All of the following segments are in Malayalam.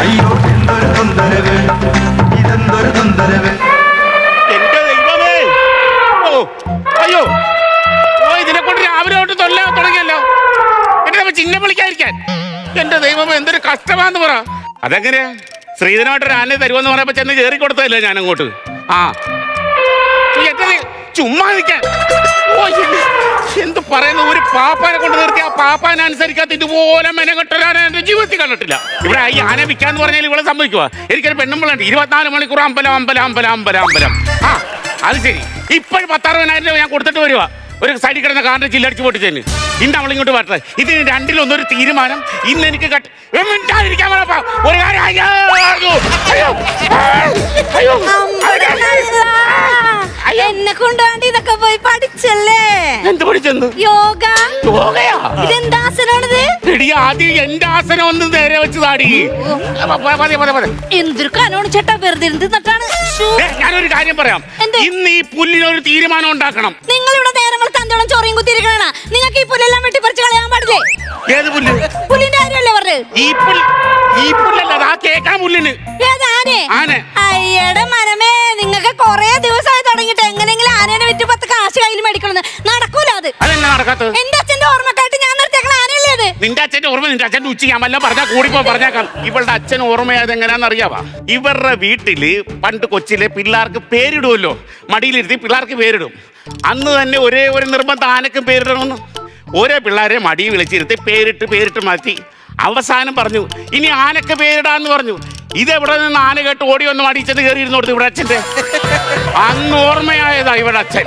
അയ്യോ എന്തൊരു തൊന്തരവ് ഇതെന്തൊരു തൊന്തരവ് എന്റെ ദൈവമേ! അയ്യോ. എന്തൊരു കഷ്ടമാന്ന് പറ. അതെങ്ങനെയാ? ശ്രീധനമായിട്ട് ആനെ തരുമെന്ന് പറയുമ്പോ ചെന്ന് കയറി കൊടുത്തതല്ലേ ഞാൻ അങ്ങോട്ട് ആ ചുമ്മാ നിൽക്കാൻ. പറയുന്നു ഒരു പാപ്പാനെ കൊണ്ട് നിർത്തി ആ പാപ്പാനെ അനുസരിക്കാത്ത ഇതുപോലെ മെനകെട്ടൊരാനെ എന്റെ ജീവിതത്തിൽ കണ്ടിട്ടില്ല. ഇവിടെ ഈ ആന വിൽക്കാന്ന് പറഞ്ഞാൽ ഇവിടെ സംഭവിക്കുക എനിക്കൊരു പെണ്ണുമ്പളുണ്ട് ഇരുപത്തിനാല് മണിക്കൂർ അമ്പലം അമ്പലം അമ്പലം അമ്പലം അമ്പലം. ആ അത് ശരി. ഇപ്പോഴും പത്താറുപതിനായിരം രൂപ ഞാൻ കൊടുത്തിട്ട് വരുവാ. ഒരു സൈഡിൽ കിടന്ന കാറിന്റെ ചില്ലടിച്ച് പൊട്ടിച്ചേന് ഇന്ന് അവളിങ്ങോട്ട് വരട്ടെ. ഇതിന് രണ്ടിലൊന്നൊരു തീരുമാനം. ഇന്ന് എനിക്ക് കട്ട് മിണ്ടാതിരിക്കാൻ. ഒരു കാര്യം അയ്യോ. അയ്യോ. അയ്യോ. എന്നെ കൊണ്ടാണ്ട് ഇതൊക്കെ പോയി പഠിച്ചല്ലേ എന്ത് പഠിച്ചെന്ന് യോഗ. യോഗയാ? ഇതെന്താ ആസനാണിത് എടി ആദ്യം എന്റെ ആസനം ഒന്ന് നേരെ വെച്ച് താടി. പതെ പതെ പതെ എന്തൊരു കനോണ് ചേട്ടാ വെറുതെ ഇരുന്ന് തിന്നിട്ടാണ്. ശ്ശോ. ഏ, ഞാനൊരു കാര്യം പറയാം. എന്ത്? ഇന്ന് ഈ പുല്ലിനൊരു തീരുമാനം ഉണ്ടാക്കണം. നിങ്ങൾ ഇവിടെ നേരങ്ങൾ തന്തോളം ചോറിയും കുത്തിയിരിക്കണ നടക്കാത്തത് എന്റെ അച്ഛന്റെ ഓർമ്മക്കായിട്ട് ഞാൻ നിർത്തിയേക്കണ ആനയല്ലേ അത്? നിന്റെ അച്ഛന്റെ ഓർമ്മ നിന്റെ അച്ഛന്റെ ഉച്ച ഞാൻ വല്ല പറഞ്ഞാൽ കൂടിപ്പോ പറഞ്ഞേക്കാം ഇവളുടെ അച്ഛൻ ഓർമ്മയായത് എങ്ങനെയാന്ന് അറിയാവാ? ഇവരുടെ വീട്ടിൽ പണ്ട് കൊച്ചിലെ പിള്ളേർക്ക് പേരിടുമല്ലോ മടിയിലിരുത്തി പിള്ളേർക്ക് പേരിടും. അന്ന് തന്നെ ഒരേ ഒരു നിർബന്ധം ആനക്കും പേരിടണമെന്ന്. ഓരോ പിള്ളേരെ മടി വിളിച്ചിരുത്തി പേരിട്ട് പേരിട്ട് മാറ്റി. അവസാനം പറഞ്ഞു ഇനി ആനക്ക് പേരിടാന്ന് പറഞ്ഞു. ഇതെവിടെ നിന്ന് ആന കേട്ട് ഓടി വന്ന് മടിച്ചത് ചെന്ന് കയറി ഇരുന്നോടുത്ത് ഇവിടെ അച്ഛന്റെ? അന്ന് ഓർമ്മയായതാ ഇവിടെ അച്ഛൻ.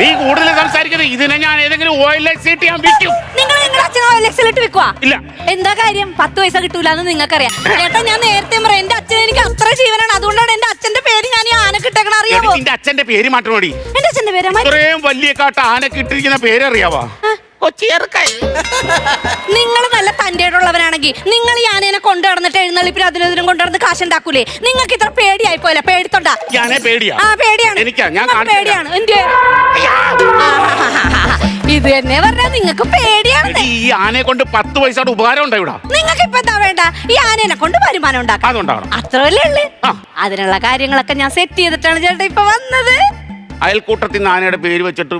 നീ കൂടുതൽ സംസാരിക്കരുത് ഇതിനെ ഞാൻ ഏതെങ്കിലും ഓയിൽ സീറ്റ് ഞാൻ വിൽക്കും. നിങ്ങൾ നിങ്ങളുടെ അച്ഛൻ ഓയിൽ എക്സിലിട്ട് വിൽക്കുക ഇല്ല. എന്താ കാര്യം? പത്ത് പൈസ കിട്ടൂല എന്ന് നിങ്ങൾക്കറിയാം. ചേട്ടാ ഞാൻ നേരത്തെ പറയാം എന്റെ അച്ഛൻ എനിക്ക് അത്ര ജീവനാണ്. അതുകൊണ്ടാണ് എന്റെ അച്ഛന്റെ പേര് ഞാൻ ഈ ആന കിട്ടേക്കണ എടി, അറിയാമോ നിന്റെ അച്ഛന്റെ പേര് മാറ്റം എന്റെ അച്ഛന്റെ പേര് ഇത്രയും വലിയ കാട്ട ആന കിട്ടിരിക്കുന്ന പേര് പേരറിയാവാ കൊച്ചിയർക്കൻ നിങ്ങൾ നല്ല തന്റെ ഉള്ളവരാണെങ്കിൽ നിങ്ങൾ ഈ ആനേനെ കൊണ്ടു നടന്നിട്ട് എഴുന്നള്ളിപ്പിന് അതിനും കൊണ്ടു നടന്ന് കാശുണ്ടാക്കൂലേ? നിങ്ങൾക്ക് ഇത്ര പേടിയായി പോലെ പേടിത്തൊണ്ട? ഞാനേ പേടിയാ. ആ പേടിയാണ്. എനിക്കാ ഞാൻ ആ, കാണിച്ചു പേടിയാണ്. എന്ത് ഇത് തന്നെ പറഞ്ഞാ നിങ്ങൾക്ക് പേടിയാണ്. എടി, ഈ ആനയെ കൊണ്ട് പത്ത് പൈസയുടെ ഉപകാരം ഉണ്ടോ ഇവിടെ? നിങ്ങൾക്ക് ഇപ്പൊ എന്താ വേണ്ട? ഈ ആനേനെ കൊണ്ട് വരുമാനം ഉണ്ടാക്കാം. അതുണ്ടാവണം. അത്രയല്ലേ ഉള്ളു. ആ. അതിനുള്ള കാര്യങ്ങളൊക്കെ ഞാൻ സെറ്റ് ചെയ്തിട്ടാണ് ചേട്ടാ ഇപ്പൊ വന്നത്. അയൽക്കൂട്ടത്തിൽ നിന്ന് ആനയുടെ പേര് വെച്ചിട്ട്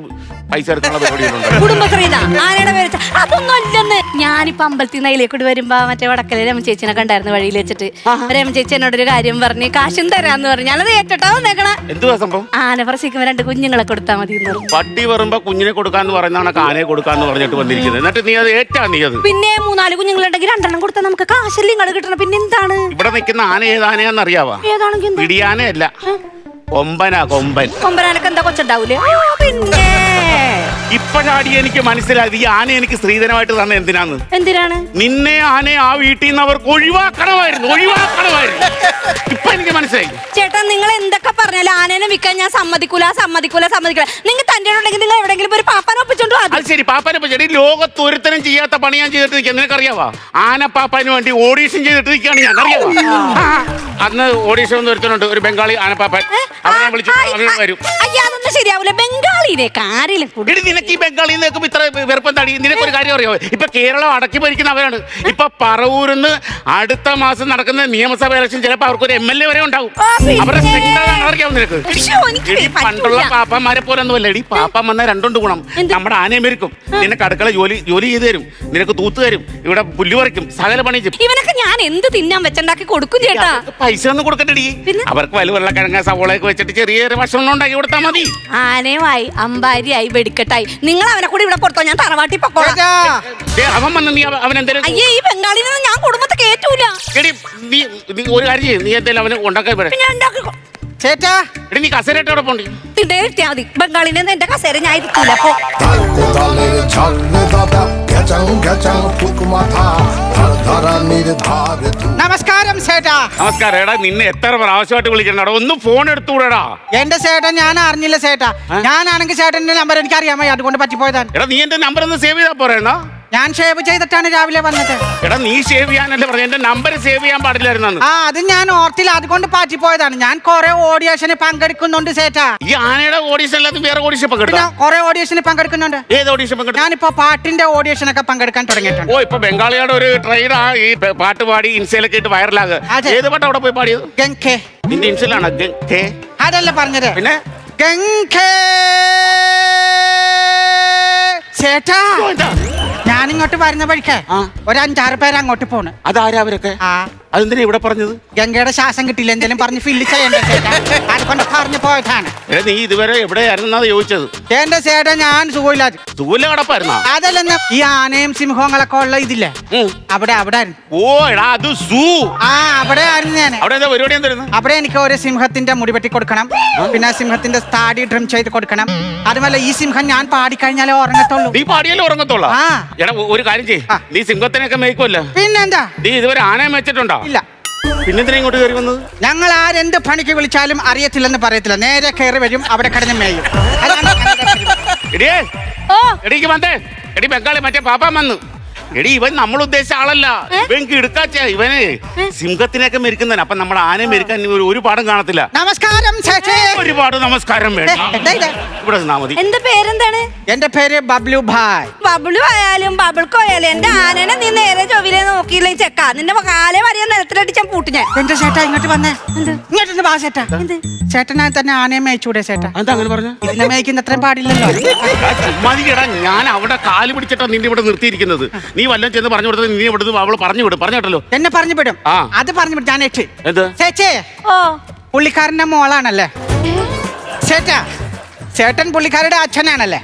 പൈസ ആനയുടെ പേര് വെച്ച- അതൊന്നും അല്ലെന്ന് ഞാനിപ്പോ അമ്പലത്തിൽ നിന്ന് അതിലേക്കൂടി വരുമ്പോ മറ്റേ വടക്കലെ രമ ചേച്ചിനെ കണ്ടായിരുന്നു വഴിയിൽ വെച്ചിട്ട്. രമ ചേച്ചി എന്നോട് ഒരു കാര്യം പറഞ്ഞ് കാശും തരാന്ന് പറഞ്ഞു. ഞാനത് ഏറ്റട്ടോ നേക്കണ എന്തുവാ സംഭവം? ആന പ്രസവിക്കുമ്പോ രണ്ട് കുഞ്ഞുങ്ങളെ കൊടുത്താൽ മതി എന്ന് പറഞ്ഞു. പട്ടി വരുമ്പോ കുഞ്ഞിനെ കൊടുക്കാന്ന് പറയുന്നതാണ് ആനയെ കൊടുക്കാന്ന് പറഞ്ഞിട്ട് വന്നിരിക്കുന്നത്. എന്നിട്ട് നീ അത് ഏറ്റാ നീ അത്? പിന്നെ മൂന്നാൽ കുഞ്ഞുങ്ങളുണ്ടെങ്കിൽ രണ്ടെണ്ണം കൊടുത്താൽ നമുക്ക് കാശല്ലേ ഇങ്ങോട്ട് കിട്ടണം. പിന്നെ എന്താണ്? ഇവിടെ നിൽക്കുന്ന ആന ഏതാനയാന്ന് അറിയാവാ? ഏതാണെങ്കിൽ എന്താ? പിടിയാനയല്ല. കൊമ്പനാ കൊമ്പൻ. കൊമ്പനാനൊക്കെ എന്താ കൊച്ചുണ്ടാവൂലേ? ആ, പിന്നെ ഇപ്പോഴാടി എനിക്ക് മനസ്സിലായത്? ഈ ആന എനിക്ക് സ്ത്രീധനമായിട്ട് തന്നെ എന്തിനാന്ന്? എന്തിനാണ്? നിന്നെ ആനെ ആ വീട്ടിൽ നിന്ന് അവർക്ക് ഒഴിവാക്കണമായിരുന്നു ഒഴിവാക്കണമായിരുന്നു. ഇപ്പൊ എനിക്ക് മനസ്സിലായി. ചേട്ടാ നിങ്ങൾ എന്തൊക്കെ പറഞ്ഞാലും ആനേനെ വിൽക്കാൻ ഞാൻ സമ്മതിക്കൂല സമ്മതിക്കൂല സമ്മതിക്കൂല. നിങ്ങൾ തന്റെ ഉണ്ടെങ്കിൽ നിങ്ങൾ എവിടെങ്കിലും ഒരു പാപ്പാനെ ഒപ്പിച്ചോണ്ട് വാ. അത് ശരി പാപ്പനെ പറ്റി ലോകത്തൊരുത്തനും ലോകത്ത് ഒരുത്തനും ചെയ്യാത്ത പണി ഞാൻ ചെയ്തിട്ട് നിൽക്കുക നിനക്കറിയാവാ? ആന പാപ്പാന് വേണ്ടി ഓഡീഷൻ ചെയ്തിട്ട് നിൽക്കുകയാണ് ഞാൻ. അറിയാവാ? ആ, അന്ന് ഓഡീഷൻ ഒന്ന് ഒരുത്തനുണ്ട് ഒരു ബംഗാളി ആനപ്പാപ്പൻ. ഏ? വിളിച്ചു ആ, വരും. അയ്യാ അതൊന്നും ശരിയാവൂല. എടി നിനക്ക് ഈ ബംഗാളിൽ നിന്നൊക്കെ ഇത്ര വെറുപ്പം തടി നിനക്കൊരു കാര്യം അറിയോ? ഇപ്പൊ കേരളം അടക്കി ഭരിക്കുന്നവരാണ് ഇപ്പൊ പറവൂരിന്ന് അടുത്ത മാസം നടക്കുന്ന നിയമസഭ ഇലക്ഷൻ ചിലപ്പോ അവർക്ക് ഒരു എം എൽ എ വരെ ഉണ്ടാവും. അവരുടെ അറിയാവും നിനക്ക്? എടി പണ്ടുള്ള പാപ്പന്മാരെ പോലെ ഒന്നുമല്ല എടി പാപ്പം വന്ന രണ്ടുണ്ട് ഗുണം. നമ്മുടെ ആനയും നിനക്ക് അടുക്കള ജോലി ജോലി ചെയ്തു തരും. നിനക്ക് തൂത്ത് തരും. ഇവിടെ പുല്ല് പറിക്കും. സകല പണി ചെയ്യും. ഇവനൊക്കെ ഞാൻ എന്ത് തിന്നാൻ വെച്ചുണ്ടാക്കി കൊടുക്കും ചേട്ടാ? പൈസ ഒന്നും കൊടുക്കണ്ടടി. അവർക്ക് വലിയ വെള്ളക്കിഴങ്ങ സവോളയൊക്കെ വെച്ചിട്ട് ചെറിയൊരു ഭക്ഷണം ഉണ്ടാക്കി കൊടുത്താൽ മതി. ആനയുമായി അമ്പാരിയായി വെടിക്കെട്ടായി. നിങ്ങൾ അവനെ കൂടി ഇവിടെ പുറത്തോ? ഞാൻ തറവാട്ടി പൊക്കോളാം. ദേ, അവൻ വന്ന് നീ അവൻ എന്തെങ്കിലും അയ്യേ ഈ ബംഗാളിൽ നിന്ന് ഞാൻ കുടുംബത്തെ കേറ്റൂല. എടി നീ നീ ഒരു കാര്യം ചെയ്യ്. നീ എന്തെങ്കിലും അവന് ഉണ്ടാക്കാൻ പറ പിന്നെ ഞാൻ ഉണ്ടാക്കി കൊ- ചേട്ടാ. എടി നീ കസേരട്ടോടെ പോണ്ടി. തിണ്ടേ കിട്ടിയാ മതി. ബംഗാളിൽ നിന്ന് എന്റെ കസേര ഞാൻ ഇരിക്കൂല നമസ്കാരം സേട്ടാ. നമസ്കാരം. എടാ നിന്നെ എത്ര പ്രാവശ്യമായിട്ട് വിളിക്കണടാ. ഒന്ന് ഫോൺ എടുത്തുകൂടാ എന്റെ സേട്ടൻ ഞാൻ അറിഞ്ഞില്ല സേട്ടാ. ഞാനാണെങ്കിൽ സേട്ടന്റെ നമ്പർ എനിക്ക് അറിയാമോ അതുകൊണ്ട് പറ്റിപ്പോയതാണ്. എടാ നീ എന്റെ നമ്പർ ഒന്ന് സേവ് ചെയ്താ പോരേണോ ഞാൻ ഷേവ് ചെയ്തിട്ടാണ് രാവിലെ വന്നത്. എടാ നീ സേവ് ചെയ്യാനല്ലേ പറഞ്ഞു എന്റെ നമ്പർ സേവ് ചെയ്യാൻ പാടില്ലായിരുന്നു ആ അത് ഞാൻ ഓർത്തില്ല. അതുകൊണ്ട് പാറ്റിപ്പോയതാണ്. ഞാൻ കുറെ ഓഡിയേഷന് പങ്കെടുക്കുന്നുണ്ട് സേറ്റാ ഈ ആനയുടെ ഓഡീഷൻ അല്ലാതെ വേറെ ഓഡീഷൻ പിന്നെ പങ്കെടുക്കാം കുറെ ഓഡിയേഷന് പങ്കെടുക്കുന്നുണ്ട്. ഏത് ഓഡീഷൻ പങ്കെടുക്കാം ഞാനിപ്പോ പാട്ടിന്റെ ഓഡിയേഷനൊക്കെ പങ്കെടുക്കാൻ തുടങ്ങിയിട്ടുണ്ട്. ഓ ഇപ്പൊ ബംഗാളിയുടെ ഒരു ട്രെയിനാ ഈ പ- പാട്ട് പാടി ഇൻസ്റ്റയിലൊക്കെ ഇട്ട് വൈറലാകുക അതെ. ഏത് പാട്ട് അവിടെ പോയി പാടിയത്? ഗംഖേ. നിന്റെ ഇൻസ്റ്റയിലാണ്? അതല്ല പറഞ്ഞത്. പിന്നെ? ഗംഖേ. ചേട്ടാ ഓ, എന്താ? ഞാനിങ്ങോട്ട് വരുന്ന വഴിക്ക്. ഒരു അഞ്ചാറ് പേര് അങ്ങോട്ട് പോണ്. അതാരാ അവരൊക്കെ? ആ. അതെന്തിനാ ഇവിടെ പറഞ്ഞത്? ഗംഗയുടെ ശ്വാസം കിട്ടില്ല എന്തെങ്കിലും പറഞ്ഞ് ഫില്ല് ചെയ്യണ്ട ചേട്ടാ. അതുകൊണ്ട് പറഞ്ഞു പോയതാണ്. എടാ നീ ഇതുവരെ എവിടെയായിരുന്നാ ചോദിച്ചത്? എന്റെ ചേട്ടാ ഞാൻ സുഖമില്ലാതെ. തൂല കടപ്പായിരുന്നാ? അതല്ലെന്ന് ഈ ആനയും സിംഹങ്ങളൊക്കെ ഉള്ള ഇതില്ലേ? ഉം. അവിടെ അവിടെ ആയിരുന്നു ഓ എടാ അത് സൂ. ആ അവിടെ ആയിരുന്നു ഞാൻ. അവിടെ എന്താ പരിപാടി എന്തായിരുന്നു? അവിടെ എനിക്ക് ഒരു സിംഹത്തിന്റെ മുടി വെട്ടി കൊടുക്കണം. പിന്നെ സിംഹത്തിന്റെ താടി ഡ്രം ചെയ്ത് കൊടുക്കണം. അതുമല്ല ഈ സിംഹം ഞാൻ പാടിക്കഴിഞ്ഞാലേ ഉറങ്ങത്തുള്ളൂ. നീ പാടിയല്ലേ ഉറങ്ങത്തോളാ ആ. എടാ ഒ- ഒരു കാര്യം ചെയ്യ്. ആ. നീ സിംഹത്തിനൊക്കെ മേയ്ക്കുമല്ലോ പിന്നെന്താ? നീ ഇതുവരെ ആനയെ വെച്ചിട്ടുണ്ടോ ഇല്ല. പിന്നെന്തിനാ ഇങ്ങോട്ട് കയറി വന്നത്? ഞങ്ങൾ ആരെന്ത് പണിക്ക് വിളിച്ചാലും അറിയത്തില്ലെന്ന് പറയത്തില്ല. നേരെ കയറി വരും അവിടെ കിടന്ന് മേയും. അതാണ് ഞങ്ങളുടെ പരിപാടി. എടിയേ ഓ. എടീക്ക് വന്നേ. എടി ബംഗാളി മറ്റേ പാപ്പാൻ വന്നു. എടി ഇവൻ നമ്മൾ ഉദ്ദേശിച്ച ആളല്ല. ഇവൻ കിടുക്കാച്ച ഇവന് സിംഹത്തിനൊക്കെ മെരുക്കുന്നവൻ. അപ്പൊ നമ്മൾ ആനയെ മെരുക്കാൻ ഒരു- പാടും കാണത്തില്ല. നമസ്കാരം ഒരുപാട് നമസ്കാരം വേണം? ഇവിടെ നിന്നാ മതി. എന്റെ പേരെന്താണ്? എന്റെ പേര് ബബ്ലു ഭായ്. ബബ്ലു ആയാലും ബബിൾക്കോ ആയാലും എന്റെ ആനനെ നീ നേരെ ചൊവ്വിലെ നോക്കിയില്ലേ ചെക്ക. നിന്റെ കാലേ വരിയ നിലത്തിലടിച്ചാൻ പൂട്ടി ഞാൻ. എന്റെ ചേട്ടാ ഇങ്ങോട്ട് വന്നേ? ഇങ്ങോട്ട് വാ ചേട്ടാ. എന്ത്? ചേട്ടനാ തന്നെ ആനയെ മേയിച്ചൂടെ ചേട്ടാ? എന്താ അങ്ങനെ പറഞ്ഞു? ഇതിനെ മേയ്ക്കുന്ന അത്രയും പാടില്ലല്ലോ. ചുമ്മാതിക്കടാ ഞാൻ അവിടെ കാൽ പിടിച്ചിട്ടാ നിന്നെ ഇവിടെ നിർത്തിയിരിക്കുന്നത്. നീ വല്ലതും ചെന്ന് പറഞ്ഞു കൊടുത്തത് നീ ഇവിടെ അവൾ പറഞ്ഞു വിടും. പറഞ്ഞു കേട്ടല്ലോ എന്നെ പറഞ്ഞു വിടും. ആ. അത് പറഞ്ഞു വിടും. ഞാൻ എട്ട് എന്ത്? ചേച്ചേ ഓ. പുള്ളിക്കാരന്റെ മോളാണല്ലേ? ചേട്ടാ ചേട്ടൻ പുള്ളിക്കാരുടെ അച്ഛനാണല്ലേ?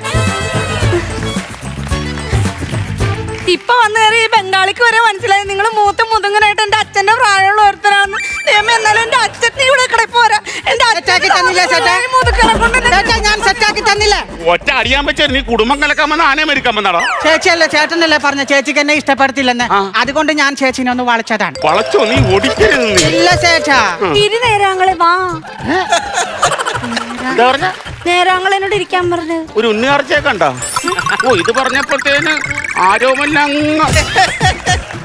ഇപ്പൊ വന്നു കയറി ഈ ബംഗാളിക്ക് വരെ മനസ്സിലായി. നിങ്ങൾ മൂത്ത മുതുങ്ങനായിട്ട് എന്റെ അച്ഛന്റെ പ്രായമുള്ള ഒരുത്തരാണ് എന്നാലും എന്റെ അച്ഛൻ നീ ഇവിടെ കിട പോരാ. എന്റെ സെറ്റാക്കി തന്നില്ല ചേട്ടാ ചേട്ടാ ഞാൻ സെറ്റാക്കി തന്നില്ല? ഒറ്റ അടിയാൻ പറ്റിയ നീ കുടുംബം കലക്കാൻ വന്ന ആനയെ മരിക്കാൻ വന്നാടോ ചേച്ചിയല്ലേ ചേട്ടനല്ലേ പറഞ്ഞ ചേച്ചിക്ക് എന്നെ ഇഷ്ടപ്പെടുത്തില്ലെന്ന്. അതുകൊണ്ട് ഞാൻ ചേച്ചിനെ ഒന്ന് വളച്ചതാണ്. വളച്ചോ നീ ഒടിക്കരുത് നീ. ഇല്ല ചേച്ചാ ഇരി നേരാങ്ങളെ വാ. എന്താ പറഞ്ഞ? നേരാങ്ങളെന്നോട് ഇരിക്കാൻ പറഞ്ഞു. ഒരു ഉണ്ണിയാർച്ചയെ കണ്ടോ ഓ ഇത് പറഞ്ഞപ്പോഴത്തേന് ആരോമല്ല അങ്ങ്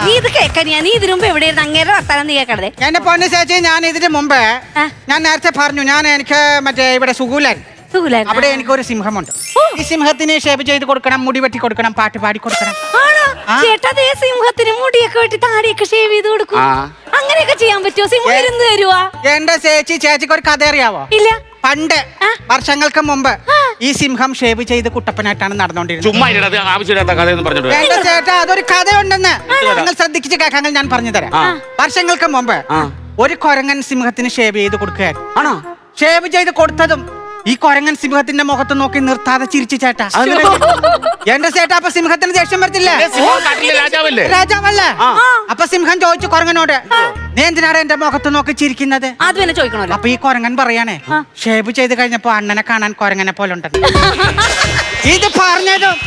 നീ ഇത് കേക്കനിയാ നീ ഇതിനു മുമ്പ് എവിടെയായിരുന്നു അങ്ങേരെ വർത്താനം നീ കേക്കണതേ എന്റെ പൊന്നു ചേച്ചി ഞാൻ ഇതിന് മുമ്പ് ആ. ഞാൻ നേരത്തെ പറഞ്ഞു ഞാൻ എനിക്ക് മറ്റേ ഇവിടെ സുഗൂലൻ സുഖലായിരുന്നു. അവിടെ എനിക്കൊരു സിംഹമുണ്ട് ഓ. ഈ സിംഹത്തിന് ഷേപ്പ് ചെയ്ത് കൊടുക്കണം മുടി വെട്ടി കൊടുക്കണം പാട്ട് പാടി കൊടുക്കണം ആണോ ആ. ചേട്ടാ ദേ സിംഹത്തിന് മുടിയൊക്കെ വെട്ടി താടിയൊക്കെ ഷേവ് ചെയ്ത് കൊടുക്കും ആ. അങ്ങനെയൊക്കെ ചെയ്യാൻ പറ്റുമോ സിംഹം ഇരുന്ന് തരുവാ എന്റെ ചേച്ചി ചേച്ചിക്ക് ഒരു കഥ അറിയാവോ ഇല്ല പണ്ട് ആ. വർഷങ്ങൾക്ക് മുമ്പ് ആ. ഈ സിംഹം ഷേവ് ചെയ്ത് കുട്ടപ്പനായിട്ടാണ് നടന്നുകൊണ്ടിരുന്നത് ചുമ്മാ ഇടാതെ ആവശ്യമില്ലാത്ത കഥയൊന്നും പറഞ്ഞിട്ട് എന്റെ ചേട്ടാ അതൊരു കഥയുണ്ടെന്ന്. നിങ്ങൾ ശ്രദ്ധിച്ച് കേൾക്കാങ്ങൾ ഞാൻ പറഞ്ഞു തരാം. വർഷങ്ങൾക്ക് മുമ്പ് ഒരു കൊരങ്ങൻ സിംഹത്തിന് ഷേവ് ചെയ്ത് കൊടുക്കുകയായിരുന്നു. ആണോ? ഷേവ് ചെയ്ത് കൊടുത്തതും ഈ കൊരങ്ങൻ സിംഹത്തിന്റെ മുഖത്ത് നോക്കി നിർത്താതെ ചിരിച്ചു ചേട്ടാ. എന്റെ ചേട്ടാ അപ്പൊ സിംഹത്തിന് ദേഷ്യം വരത്തില്ലേ? സിംഹം കാട്ടിലെ രാജാവല്ലേ? രാജാവല്ലേ. അപ്പൊ സിംഹം ചോദിച്ചു കൊരങ്ങനോട് നീ എന്തിനാണ് എന്റെ മുഖത്ത് നോക്കി ചിരിക്കുന്നത്? അത് പിന്നെ ചോദിക്കണല്ലോ അപ്പൊ ഈ കൊരങ്ങൻ പറയാണേ ഷേപ്പ് ചെയ്ത് കഴിഞ്ഞപ്പോ അണ്ണനെ കാണാൻ കൊരങ്ങനെ പോലെ ഉണ്ടെന്ന്. ഇത് പറഞ്ഞതും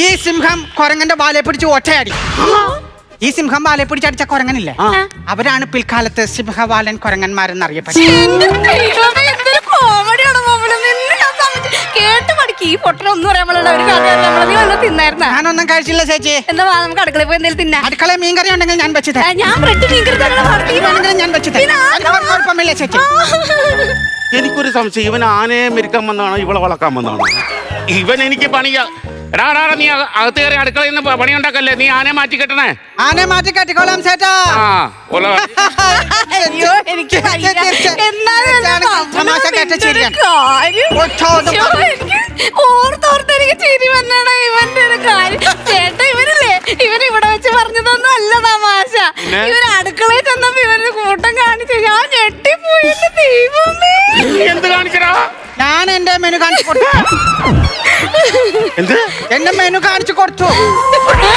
ഈ സിംഹം കൊരങ്ങന്റെ ബാലെ പിടിച്ച് ഒറ്റയടി. ഈ സിംഹം വാലെ പിടിച്ചടിച്ച കൊരങ്ങനില്ലേ? അവരാണ് പിൽക്കാലത്ത് സിംഹവാലൻ കൊരങ്ങന്മാരെന്ന് അറിയപ്പെട്ടത് കേട്ട് പഠിക്ക് ഈ പൊട്ടനൊന്നും പറയാൻ പാടില്ല. ഒരു കഥ അറിയാൻ പാടില്ല. നീ വല്ലതും തിന്നായിരുന്നാ? ഞാനൊന്നും കഴിച്ചില്ല ചേച്ചി. എന്താ വാ, നമുക്ക് അടുക്കളയിൽ പോയി എന്തെങ്കിലും തിന്നാ. അടുക്കള മീൻകറി ഉണ്ടെങ്കിൽ ഞാൻ വെച്ചത് ഞാൻ ബ്രെഡ് മീൻകറി ഞാൻ കുഴപ്പമില്ല ചേച്ചി. എനിക്കൊരു സംശയം. ഇവൻ ആനയെ മെരുക്കാൻ വന്നാണോ ഇവളെ വളക്കാൻ വന്നാണോ ഇവൻ എനിക്ക് പണിയാ. എടാ എടാ, എടാ, നീ അക- അകത്ത് കയറി അടുക്കളയിൽ നിന്ന് പ- പണിയുണ്ടാക്കല്ലേ? നീ ആനയെ മാറ്റി കെട്ടണേ? ആനെ മാറ്റി കെട്ടിക്കോളാം ചേട്ടാ. ആ ഓല അയ്യോ എനിക്ക് വയ്യ. എന്നാലും എന്റെ ഇതാണ് മകനെ തമാശ കേട്ട നിന്റെ ഒരു ചിരിയാണ്. കാര്യം. ഒച്ചോ, ഒന്ന് ശ്ശോ, എനിക്ക് ഓർത്തോർത്ത് എനിക്ക് ചിരി വന്നണ ഇവന്റെ ഒരു കാര്യം. ചേട്ടാ ഇവനില്ലേ ഇവൻ ഇവിടെ വെച്ച് പറഞ്ഞതൊന്നും അല്ല തമാശ. പിന്നെ? ഇവൻ അടുക്കളയിൽ ചെന്നപ്പോ കൂട്ടം കാണിച്ചു. ഞാൻ ഞെട്ടിപ്പോയി എന്റെ ദൈവമേ. എന്ത് കാണിക്കടാ ഞാൻ എന്റെ മെനു കാണിച്ചു കൊടുത്തു. എന്ത്? എന്റെ മെനു കാണിച്ചു കൊടുത്തു. ആ,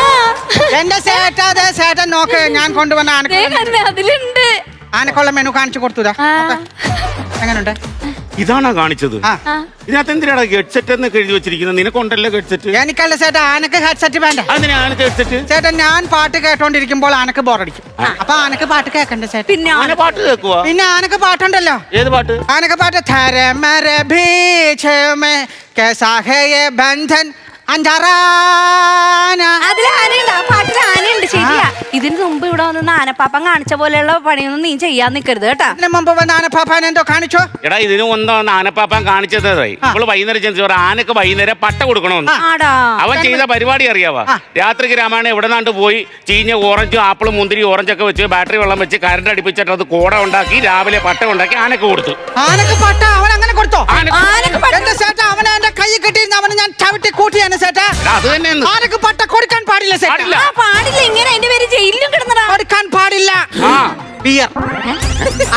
എന്റെ സേട്ടാ അതെ സേട്ടൻ നോക്ക് ഞാൻ കൊണ്ടുവന്ന ആനക്കുള്ള അതിലുണ്ട്. ആനക്കുള്ള മെനു കാണിച്ചു കൊടുത്തു ഇതാ. ഇതാണോ കാണിച്ചത്. ആ. ഇതിനകത്ത് എന്തിനാടാ ഹെഡ്സെറ്റ് എന്നൊക്കെ എഴുതി വെച്ചിരിക്കുന്നത്? നിനക്കുണ്ടല്ലോ ഹെഡ്സെറ്റ് എനിക്കല്ല ചേട്ടാ ആനക്ക് ഹെഡ്സെറ്റ് വേണ്ട. അതിനാണ് ഹെഡ്സെറ്റ് ചേട്ടൻ ഞാൻ പാട്ട് കേട്ടോണ്ടിരിക്കുമ്പോൾ ആനക്ക് ബോറടിക്കും അപ്പൊ ആനക്ക് പാട്ട് കേക്കണ്ടേ ചേട്ടൻ പിന്നെ ആന പാട്ട് കേൾക്കുവാ? പിന്നെ ആനക്ക് പാട്ടുണ്ടല്ലോ. ഏത് പാട്ട്? ആനക്ക് പാട്ട് ഥര മര ഭീച്ച് മേ ഇതിന് മുമ്പ് ഇവിടെ വന്ന് ആനപ്പാപ്പം കാണിച്ച പോലെയുള്ള പണിയൊന്നും നീ ചെയ്യാൻ നിൽക്കരുത് കേട്ടോ. മുമ്പ് വന്ന് ആനപ്പാപ്പാൻ എന്തോ കാണിച്ചോ? എടാ ഇതിനു ഒന്നാണ് ആനപ്പാപ്പാൻ കാണിച്ചത് നമ്മൾ വൈകുന്നേരം ചെന്ന് പറ ആനക്ക് വൈകുന്നേരം പട്ട കൊടുക്കണമെന്ന് അവൻ ചെയ്ത പരിപാടി അറിയാവാ? രാത്രിക്ക് രാമായണം എവിടെ നാണ്ട് പോയി ചീഞ്ഞ ഓറഞ്ചും ആപ്പിളും മുന്തിരി ഓറഞ്ച് ഒക്കെ വെച്ച് ബാറ്ററി വെള്ളം വെച്ച് കരണ്ട് അടുപ്പിച്ചിട്ട് അത് കൂട ഉണ്ടാക്കി രാവിലെ പട്ട ഉണ്ടാക്കി ആനക്ക് കൊടുത്തു. ആനക്ക് പട്ട അവൻ അങ്ങനെ കൊടുത്തോ? ആനക്ക് പട്ട. എന്റെ ചേട്ടാ അവനെ എന്റെ കൈ കിട്ടിയിരുന്ന അവനെ ഞാൻ ചവിട്ടി കൂട്ടിയാണ് ചേട്ടാ എടാ, അത് തന്നെ ആനക്ക് പട്ട കൊടുക്കാൻ പാടില്ല പാടില്ല. ആ പാടില്ല. ഇങ്ങനെ എന്റെ പേര് ജയിലിലും കിടന്നടാ. കൊടുക്കാൻ പാടില്ല. ആ. ബിയർ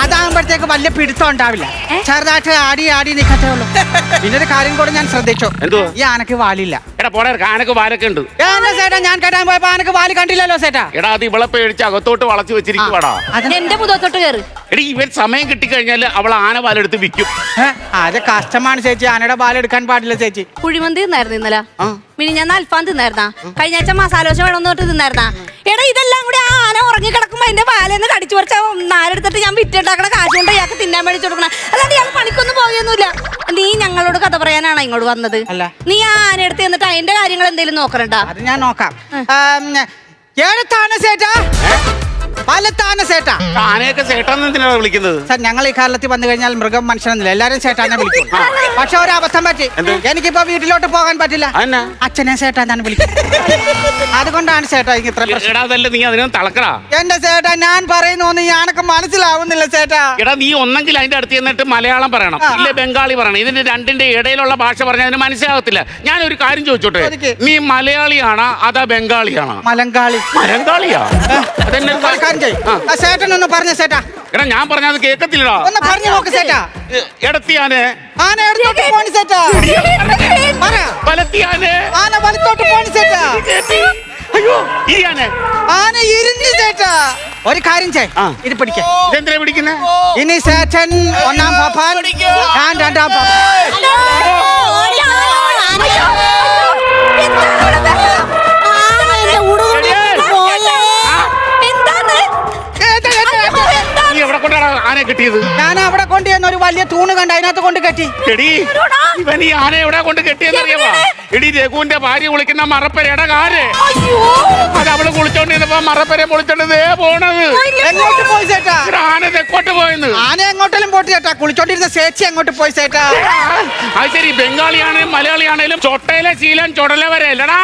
അതാകുമ്പോഴത്തേക്ക് വലിയ പിടുത്തം ഉണ്ടാവില്ല? ചെറുതായിട്ട് ആടി ആടി നിൽക്കത്തേ ഉള്ളൂ. പിന്നെ ഒരു കാര്യം കൂടെ ഞാൻ ശ്രദ്ധിച്ചു. എന്തുവാ? ഈ ആനക്ക് വാലില്ല. എടാ പോടെ ആനക്ക് വാലൊക്കെ ഉണ്ട്. ചേട്ടാ ഞാൻ കേട്ടാൻ പോയപ്പോ ആനക്ക് വാൽ കണ്ടില്ലല്ലോ സേട്ടാ. എടാ അത് ഇവളെ പേടിച്ച് അകത്തോട്ട് വളച്ചു വെച്ചിരിക്കുവാടാ. എന്റെ മുതത്തോട്ട് കയറി എടി ഇവൻ സമയം കിട്ടിക്കഴിഞ്ഞാൽ അവൾ ആന പാലെടുത്ത് വിൽക്കും. ഏ? അത് കഷ്ടമാണ് ചേച്ചി. ആനയുടെ പാലെടുക്കാൻ പാടില്ല ചേച്ചി. കുഴിമന്തി തിന്നായിരുന്നു ഇന്നലെ. പിന്നെ ഞാൻ അൽഫാം തിന്നായിരുന്നാ. കഴിഞ്ഞ ആഴ്ച മസാലോശ വേണമെന്ന് പറഞ്ഞിട്ട് തിന്നായിരുന്നാ. എടാ ഇതെല്ലാം കൂടി ആ ആന ഉറങ്ങി കിടക്കുമ്പോ അതിന്റെ പാലെന്ന് കടിച്ചു പറിച്ച നാലെടുത്തിട്ട് ഞാൻ വിറ്റുണ്ടാക്കണ കാശ് കൊണ്ട് ഇയാൾക്ക് തിന്നാൻ മേടിച്ചു കൊടുക്കണം. അല്ലാണ്ട് ഇയാൾ പണിക്കൊന്നും പോയൊന്നുമില്ല. നീ ഞങ്ങളോട് കഥ പറയാനാണോ ഇങ്ങോട്ട് വന്നത്? അല്ല. നീ ആ ആന എടുത്ത് എന്നിട്ട് അതിന്റെ കാര്യങ്ങൾ എന്തെങ്കിലും നോക്കണ്ട അത് ഞാൻ നോക്കാം. ഏഴത്താണ് ഏഴത്താന എന്തിനാണ് വിളിക്കുന്നത്? സാർ ഞങ്ങൾ ഈ കാലത്തിൽ വന്നു കഴിഞ്ഞാൽ മൃഗം മനുഷ്യനൊന്നുമില്ല. എല്ലാരും ചേട്ടാനെ വിളിക്കും. പക്ഷെ ഒരു അബദ്ധം പറ്റി എനിക്കിപ്പോ വീട്ടിലോട്ട് പോകാൻ പറ്റില്ല. അച്ഛനെ അച്ഛനെ ഞാൻ വിളിക്കും അതുകൊണ്ടാണ് ചേട്ടാ എനിക്ക് ഇത്ര നീ തളക്കടാ. എന്റെ ചേട്ടാ ഞാൻ പറയുന്നു ഞാനൊക്കെ മനസ്സിലാവുന്നില്ല ചേട്ടാ എടാ നീ ഒന്നെങ്കിൽ അതിന്റെ അടുത്ത് ചെന്നിട്ട് മലയാളം പറയണം. ഇല്ല ബംഗാളി പറയണം. ഇതിന്റെ രണ്ടിന്റെ ഇടയിലുള്ള ഭാഷ പറഞ്ഞാൽ അതിന് മനസ്സിലാകത്തില്ല. ഞാൻ ഒരു കാര്യം ചോദിച്ചോട്ടെ? നീ മലയാളിയാണോ അതാ ബംഗാളിയാണോ? മലങ്കാളി. മലങ്കാളിയാ? അതെന്നെ കാര്യം ചെയ്യ്. ആ. ആ ഒന്ന് പറഞ്ഞ ചേട്ടാ എടാ ഞാൻ പറഞ്ഞത് കേക്കത്തില്ലടാ. ഒന്ന് പറഞ്ഞു നോക്ക് സേട്ടാ. എടത്തിയാനെ ആന. എടുത്തോട്ട് പോണി സേട്ടാ. പറ. വലത്തിയാനെ ആന. വലത്തോട്ട് പോണി സേട്ടാ. അയ്യോ ഇരിയാനെ ആന. ഇരുന്ന് സേട്ടാ. ഒരു കാര്യം ചെയ്. ഇത് പിടിക്ക. ഇതെന്തിനാ പിടിക്കുന്നേ? ഇനി സേട്ടൻ ഒന്നാം പാപ്പാൻ. ഞാൻ രണ്ടാം പാപ്പാൻ. ആനയെ കിട്ടിയത്? ഞാൻ അവിടെ കൊണ്ട് ഒരു വലിയ തൂണ് കണ്ട അതിനകത്ത് കൊണ്ട് കെട്ടി. എടി ഇവൻ ഈ ആന എവിടെ കൊണ്ട് കെട്ടിയെന്നറിയാമോ? എടി രഘുവിന്റെ ഭാര്യ വിളിക്കുന്ന മറപ്പരയുടെ കാര്. അത് അവൾ കുളിച്ചോണ്ടിരുന്നപ്പോ മറപ്പര പൊളിച്ചോണ്ട് ദേ പോണത്. എങ്ങോട്ട് പോയി ചേട്ടാ ആന തെക്കോട്ട് പോയെന്ന്? ആന എങ്ങോട്ടെങ്കിലും പോട്ട് ചേട്ടാ കുളിച്ചോണ്ടിരുന്ന ചേച്ചി എങ്ങോട്ട് പോയി ചേട്ടാ അത് ശരി ബംഗാളിയാണേലും മലയാളിയാണേലും ചൊട്ടയിലെ ശീലം ചുടല വരെ അല്ലടാ.